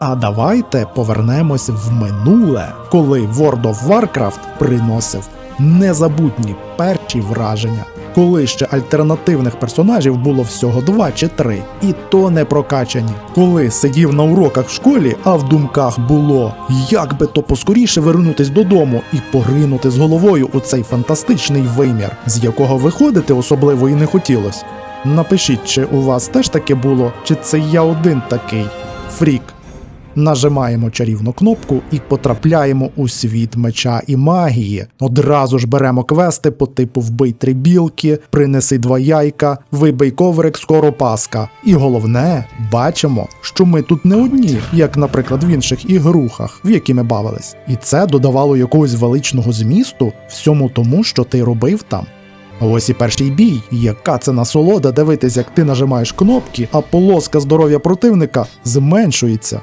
А давайте повернемось в минуле, коли World of Warcraft приносив незабутні перші враження, коли ще альтернативних персонажів було всього два чи три, і то не прокачані. Коли сидів на уроках в школі, а в думках було як би то поскоріше вернутись додому і поринути з головою у цей фантастичний вимір, з якого виходити особливо і не хотілось. Напишіть, чи у вас теж таке було, чи це я один такий фрік. Нажимаємо чарівну кнопку і потрапляємо у світ меча і магії. Одразу ж беремо квести по типу вбий три білки, принеси два яйка, вибий коврик, скоро паска. І головне, бачимо, що ми тут не одні, як, наприклад, в інших ігрухах, в які ми бавились. І це додавало якогось величного змісту всьому тому, що ти робив там. Ось і перший бій. Яка це насолода дивитись, як ти нажимаєш кнопки, а полоска здоров'я противника зменшується.